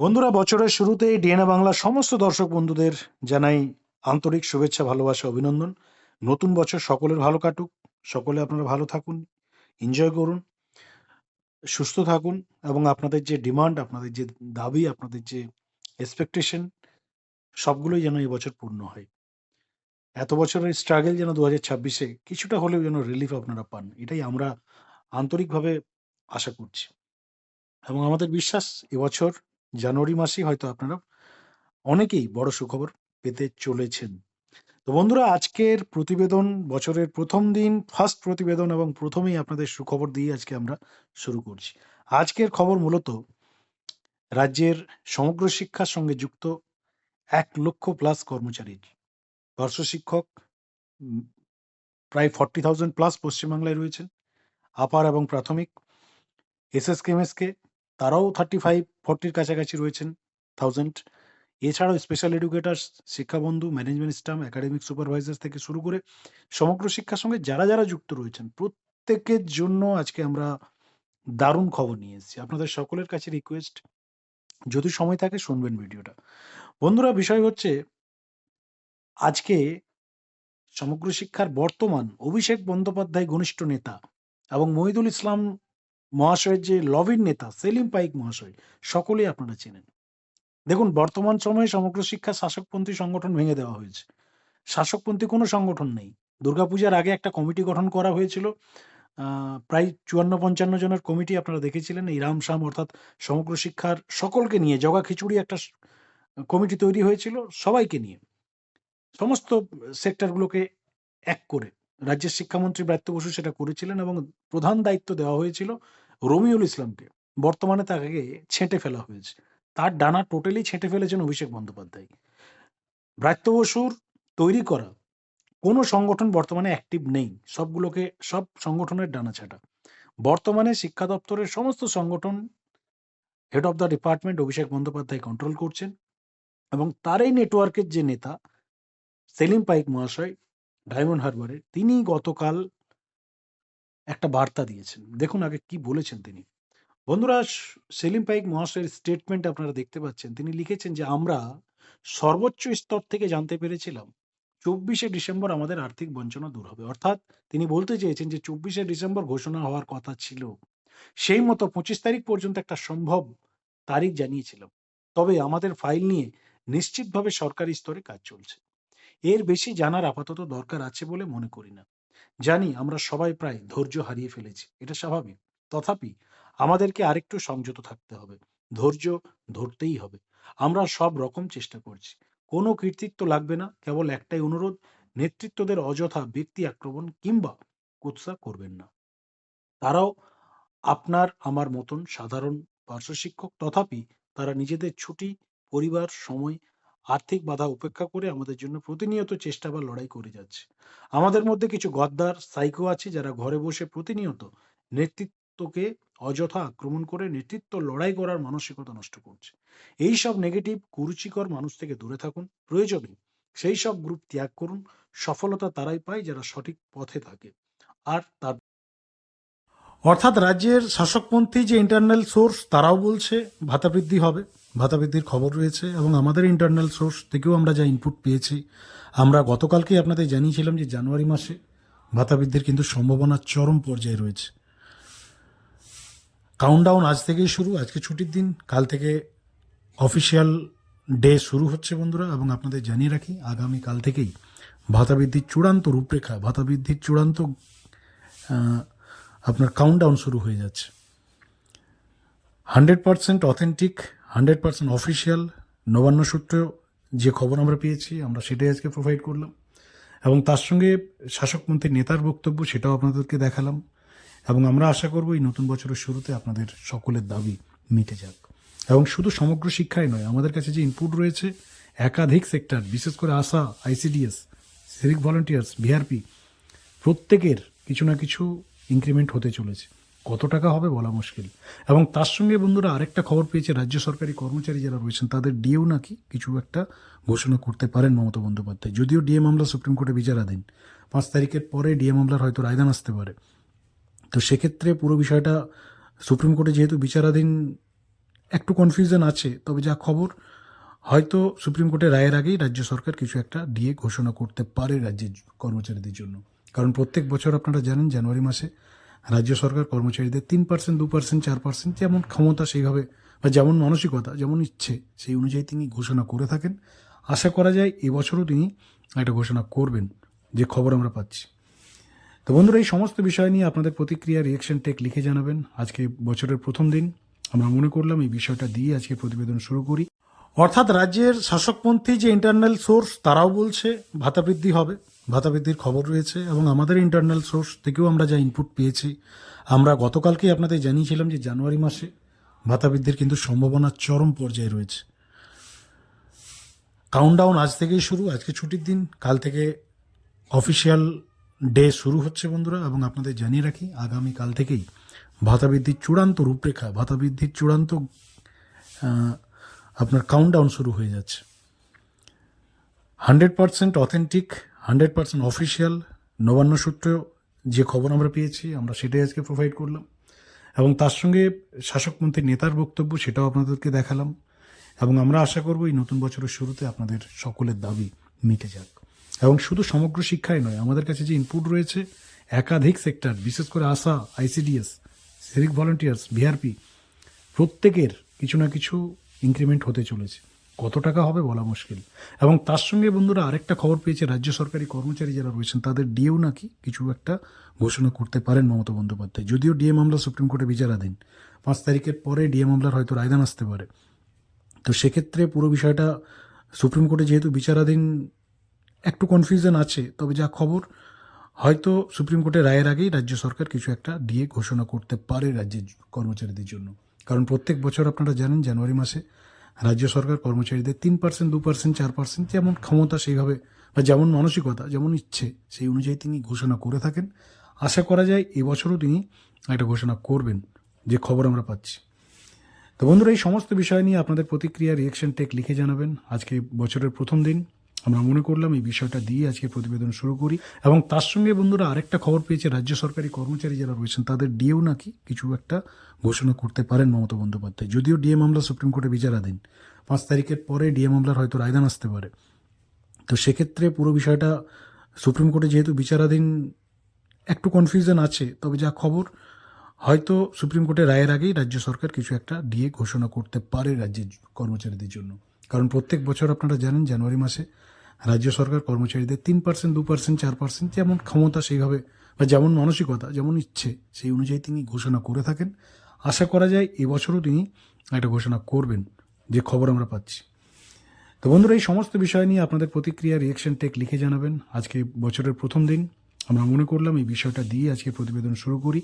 বন্ধুরা, বছরের শুরুতেই ডিএনএ বাংলার সমস্ত দর্শক বন্ধুদের জানাই আন্তরিক শুভেচ্ছা, ভালোবাসা, অভিনন্দন। নতুন বছর সকলের ভালো কাটুক। সকলে আপনারা ভালো থাকুন এনজয় করুন, সুস্থ থাকুন এবং আপনাদের যে ডিমান্ড আপনাদের যে দাবি, আপনাদের যে এক্সপেকটেশন সবগুলোই যেন এই বছর পূর্ণ হয়। এত বছরের স্ট্রাগল যেন দু হাজার ছাব্বিশে কিছুটা হলেও যেন রিলিফ আপনারা পান, এটাই আমরা আন্তরিকভাবে আশা করছি। এবং আমাদের বিশ্বাস, এবছর জানুয়ারি মাসেই হয়তো আপনারা অনেকেই বড় সুখবর পেতে চলেছেন। তো বন্ধুরা, আজকের প্রতিবেদন, বছরের প্রথম দিন ফার্স্ট প্রতিবেদন এবং প্রথমেই আপনাদের সুখবর দিয়ে আজকে আমরা শুরু করছি। আজকের খবর মূলত রাজ্যের সমগ্র শিক্ষার সঙ্গে যুক্ত এক লক্ষ প্লাস কর্মচারী পার্শ্ব শিক্ষক প্রায় ফর্টি থাউজেন্ড প্লাস পশ্চিমবাংলায় রয়েছেন। আপার এবং প্রাথমিক এসএস কেমএসকে তারাও থার্টি ফাইভ ফর্টির কাছাকাছি রয়েছেন থাউজেন্ড এছাড়াও স্পেশাল এডুকেটার্স শিক্ষাবন্ধু ম্যানেজমেন্ট স্টাম একাডেমিক সুপারভাইজার থেকে শুরু করে সমগ্র শিক্ষার সঙ্গে যারা যারা যুক্ত রয়েছেন, প্রত্যেকের জন্য আজকে আমরা দারুণ খবর নিয়ে এসেছি। আপনাদের সকলের কাছে রিকোয়েস্ট যদি সময় থাকে শুনবেন ভিডিওটা। বন্ধুরা, বিষয় হচ্ছে আজকে সমগ্র শিক্ষার বর্তমান অভিষেক বন্দ্যোপাধ্যায় ঘনিষ্ঠ নেতা এবং মহিদুল ইসলাম মহাশয়ের যে লবির নেতা, সেলিম পাইক মহাশয়, সকলেই আপনারা চেনেন। দেখুন, বর্তমান সময়ে সমগ্র শিক্ষা শাসকপন্থী সংগঠন ভেঙে দেওয়া হয়েছে। শাসকপন্থী কোনো সংগঠন নেই। দুর্গাপূজার আগে একটা কমিটি গঠন করা হয়েছিল। প্রায় চুয়ান্ন পঞ্চান্ন জনের কমিটি আপনারা দেখেছিলেন। এই রামসাম অর্থাৎ সমগ্র শিক্ষার সকলকে নিয়ে জগা খিচুড়ি একটা কমিটি তৈরি হয়েছিল সবাইকে নিয়ে। সমস্ত সেক্টরগুলোকে এক করে। রাজ্যের শিক্ষামন্ত্রী ব্রাত্য বসু সেটা করেছিলেন এবং প্রধান দায়িত্ব দেওয়া হয়েছিল রমিউল ইসলামকে বর্তমানে তাকে ছেঁটে ফেলা হয়েছে। তার ডানা টোটালি ছেঁটে ফেলেছেন অভিষেক বন্দ্যোপাধ্যায়। ব্রাত্য বসুর তৈরি করা কোনো সংগঠন বর্তমানে অ্যাক্টিভ নেই। সবগুলোকে, সব সংগঠনের ডানা ছাটা। বর্তমানে শিক্ষা দপ্তরের সমস্ত সংগঠন head of the department Abhishek Bandyopadhyay control করছেন এবং তার এই নেটওয়ার্কের যে নেতা সেলিম পাইক মহাশয় ডায়মন্ড হারবারের তিনি গতকাল একটা বার্তা দিয়েছেন। দেখুন আগে কি বলেছেন তিনি। বন্ধুরা সেলিম পাইক মহাশয়ের স্টেটমেন্ট আপনারা দেখতে পাচ্ছেন। তিনি লিখেছেন যে, আমরা সর্বোচ্চ স্তর থেকে জানতে পেরেছিলাম, চব্বিশে ডিসেম্বর আমাদের আর্থিক বঞ্চনা দূর হবে। অর্থাৎ তিনি বলতে চেয়েছেন যে, চব্বিশে ডিসেম্বর ঘোষণা হওয়ার কথা ছিল। সেই মতো পঁচিশ তারিখ পর্যন্ত একটা সম্ভব তারিখ জানিয়েছিলাম। তবে আমাদের ফাইল নিয়ে নিশ্চিতভাবে সরকারি স্তরে কাজ চলছে। এর বেশি জানার আপাতত দরকার আছে বলে মনে করি না। জানি আমরা সবাই প্রায় ধৈর্য হারিয়ে ফেলেছি, এটা স্বাভাবিক। তথাপি আমাদেরকে আরেকটু সংযত থাকতে হবে, ধৈর্য ধরতেই হবে। আমরা সব রকম চেষ্টা করছি, কোনো কৃতিত্ব লাগবে না, কেবল একটাই অনুরোধ, নেতৃত্বদের অযথা ব্যক্তি আক্রমণ কিংবা কুৎসা করবেন না। তারাও আপনার, আমার মতন সাধারণ পার্শ্ব শিক্ষক, তথাপি তারা নিজেদের ছুটি, পরিবার, সময় আর্থিক বাধা উপেক্ষা করে আমাদের জন্য প্রতিনিয়ত চেষ্টা বা লড়াই করে যাচ্ছে। আমাদের মধ্যে কিছু গদ্দার, সাইকো আছে যারা ঘরে বসে প্রতিনিয়ত নেতৃত্বকে অযথা আক্রমণ করে নেতৃত্ব লড়াই করার মানসিকতা নষ্ট করছে। এই সব নেগেটিভ কুরুচিকর মানুষ থেকে দূরে থাকুন, প্রয়োজনে সেই সব গ্রুপ ত্যাগ করুন, সফলতা তারাই পায় যারা সঠিক পথে থাকে। আর তার অর্থাৎ রাজ্যের শাসকপন্থী যে ইন্টারনাল সোর্স তারাও বলছে ভাতা বৃদ্ধি হবে। ভাতা বৃদ্ধির খবর রয়েছে এবং আমাদের ইন্টারনাল সোর্স থেকেও আমরা যা ইনপুট পেয়েছি, আমরা গতকালকেই আপনাদের জানিয়েছিলাম যে জানুয়ারি মাসে ভাতা বৃদ্ধির কিন্তু সম্ভাবনা চরম পর্যায়ে রয়েছে। কাউন্টডাউন আজ থেকেই শুরু, আজকে ছুটির দিন, কাল থেকে অফিসিয়াল ডে শুরু হচ্ছে বন্ধুরা এবং আপনাদের জানিয়ে রাখি, আগামী কাল থেকেই ভাতা বৃদ্ধির চূড়ান্ত রূপরেখা ভাতা বৃদ্ধির চূড়ান্ত আপনার কাউন্টডাউন শুরু হয়ে যাচ্ছে। Hundred percent authentic hundred percent official Nabanna সূত্রে যে খবর আমরা পেয়েছি, আমরা সেটাই আজকে প্রোভাইড করলাম। এবং তার সঙ্গে শাসকমন্ত্রী নেতার বক্তব্য সেটাও আপনাদেরকে দেখালাম। এবং আমরা আশা করব এই নতুন বছরের শুরুতে আপনাদের সকলের দাবি মিটে যাক। এবং শুধু সমগ্র শিক্ষাই নয়, আমাদের কাছে যে ইনপুট রয়েছে, একাধিক সেক্টর বিশেষ করে Asha ICDS civic volunteers VRP প্রত্যেকের কিছু না কিছু ইনক্রিমেন্ট হতে চলেছে। কত টাকা হবে বলা মুশকিল। এবং তার সঙ্গে বন্ধুরা আরেকটা খবর পেয়েছে, রাজ্য সরকারি কর্মচারী যারা রয়েছেন, তাদের ডিএও নাকি কিছু একটা ঘোষণা করতে পারেন মমতা বন্দ্যোপাধ্যায়। যদিও ডিএ মামলা সুপ্রিম কোর্টে বিচারাধীন। পাঁচ তারিখের পরে ডিএ মামলার হয়তো রায়দান আসতে পারে। তো সেক্ষেত্রে পুরো বিষয়টা সুপ্রিম কোর্টে যেহেতু বিচারাধীন, একটু কনফিউশন আছে, তবে যা খবর, হয়তো সুপ্রিম কোর্টের রায়ের আগেই রাজ্য সরকার কিছু একটা ডিএ ঘোষণা করতে পারে রাজ্যের কর্মচারীদের জন্য। কারণ প্রত্যেক বছর আপনারা জানেন, জানুয়ারি মাসে রাজ্য সরকার কর্মচারীদের তিন পার্সেন্ট দু পার্সেন্ট চার পার্সেন্ট যেমন ক্ষমতা সেইভাবে বা যেমন মানসিকতা, যেমন ইচ্ছে, সেই অনুযায়ী তিনি ঘোষণা করে থাকেন। আশা করা যায় এবছরও তিনি একটা ঘোষণা করবেন যে খবর আমরা পাচ্ছি। তো বন্ধুরা, এই সমস্ত বিষয় নিয়ে আপনাদের প্রতিক্রিয়া রিয়েকশন টেক লিখে জানাবেন। আজকে বছরের প্রথম দিন। আমরা মনে করলাম এই বিষয়টা দিয়ে আজকে প্রতিবেদন শুরু করি। অর্থাৎ রাজ্যের শাসকপন্থী যে ইন্টারনাল সোর্স তারাও বলছে ভাতা বৃদ্ধি হবে। ভাতা বৃদ্ধির খবর রয়েছে এবং আমাদের ইন্টারনাল সোর্স থেকেও আমরা যা ইনপুট পেয়েছি, আমরা গতকালকেই আপনাদের জানিয়েছিলাম যে জানুয়ারি মাসে ভাতা বৃদ্ধির কিন্তু সম্ভাবনা চরম পর্যায়ে রয়েছে। কাউন্টডাউন আজ থেকেই শুরু, আজকে ছুটির দিন, কাল থেকে অফিসিয়াল ডে শুরু হচ্ছে বন্ধুরা এবং আপনাদের জানিয়ে রাখি, আগামী কাল থেকেই ভাতা বৃদ্ধির চূড়ান্ত রূপরেখা ভাতা বৃদ্ধির চূড়ান্ত আপনার কাউন্টডাউন শুরু হয়ে যাচ্ছে। Hundred percent authentic hundred percent official Nabanna সূত্রে যে খবর আমরা পেয়েছি, আমরা সেটাই আজকে প্রোভাইড করলাম। এবং তার সঙ্গে শাসকমন্ত্রী নেতার বক্তব্য সেটাও আপনাদেরকে দেখালাম। এবং আমরা আশা করব এই নতুন বছরের শুরুতে আপনাদের সকলের দাবি মিটে যাক। এবং শুধু সমগ্র শিক্ষায় নয়, আমাদের কাছে যে ইনপুট রয়েছে, একাধিক সেক্টর বিশেষ করে Asha ICDS civic volunteers VRP প্রত্যেকের কিছু না কিছু ইনক্রিমেন্ট হতে চলেছে। কত টাকা হবে বলা মুশকিল। এবং তার সঙ্গে বন্ধুরা আরেকটা খবর পেয়েছে, রাজ্য সরকারি কর্মচারী যারা রয়েছেন, তাদের ডিএও নাকি কিছু একটা ঘোষণা করতে পারেন মমতা বন্দ্যোপাধ্যায়। যদিও ডিএ মামলা সুপ্রিম কোর্টে বিচারাধীন, পাঁচ তারিখের পরে ডিএ মামলার হয়তো রায়দান আসতে পারে। তো সেক্ষেত্রে পুরো বিষয়টা সুপ্রিম কোর্টে যেহেতু বিচারাধীন, একটু কনফিউশন আছে, তবে যা খবর, হয়তো সুপ্রিম কোর্টের রায়ের আগেই রাজ্য সরকার কিছু একটা ডিএ ঘোষণা করতে পারে রাজ্যের কর্মচারীদের জন্য। কারণ প্রত্যেক বছর আপনারা জানেন, জানুয়ারি মাসে রাজ্য সরকার কর্মচারীদের তিন পার্সেন্ট দু পার্সেন্ট চার পার্সেন্ট যেমন ক্ষমতা সেইভাবে বা যেমন মানসিকতা, যেমন ইচ্ছে, সেই অনুযায়ী তিনি ঘোষণা করে থাকেন। আশা করা যায় এবছরও তিনি একটা ঘোষণা করবেন যে খবর আমরা পাচ্ছি। তো বন্ধুরা, এই সমস্ত বিষয় নিয়ে আপনাদের প্রতিক্রিয়া রিয়েকশন টেক লিখে জানাবেন। আজকে বছরের প্রথম দিন। আমরা মনে করলাম এই বিষয়টা দিয়ে আজকে প্রতিবেদন শুরু করি। এবং তার সঙ্গে বন্ধুরা আরেকটা খবর পেয়েছে, রাজ্য সরকারি কর্মচারী যারা রয়েছেন, তাদের ডিএও নাকি কিছু একটা ঘোষণা করতে পারেন মমতা বন্দ্যোপাধ্যায়। যদিও ডিএ মামলা সুপ্রিম কোর্টে বিচারাধীন। পাঁচ তারিখের পরে ডিএ মামলার হয়তো রায়দান আসতে পারে। তো সেক্ষেত্রে পুরো বিষয়টা সুপ্রিম কোর্টে যেহেতু বিচারাধীন, একটু কনফিউশন আছে, তবে যা খবর, হয়তো সুপ্রিম কোর্টের রায়ের আগেই রাজ্য সরকার কিছু একটা ডিএ ঘোষণা করতে পারে রাজ্যের কর্মচারীদের জন্য। কারণ প্রত্যেক বছর আপনারা জানেন, জানুয়ারি মাসে রাজ্য সরকার কর্মচারীদের তিন পার্সেন্ট দু পার্সেন্ট চার পার্সেন্ট যেমন ক্ষমতা সেইভাবে বা যেমন মানসিকতা, যেমন ইচ্ছে, সেই অনুযায়ী তিনি ঘোষণা করে থাকেন। আশা করা যায় এবছরও তিনি একটা ঘোষণা করবেন যে খবর আমরা পাচ্ছি। তো বন্ধুরা, এই সমস্ত বিষয় নিয়ে আপনাদের প্রতিক্রিয়া রিয়েকশন টেক লিখে জানাবেন। আজকে বছরের প্রথম দিন। আমরা মনে করলাম এই বিষয়টা দিয়ে আজকে প্রতিবেদন শুরু করি।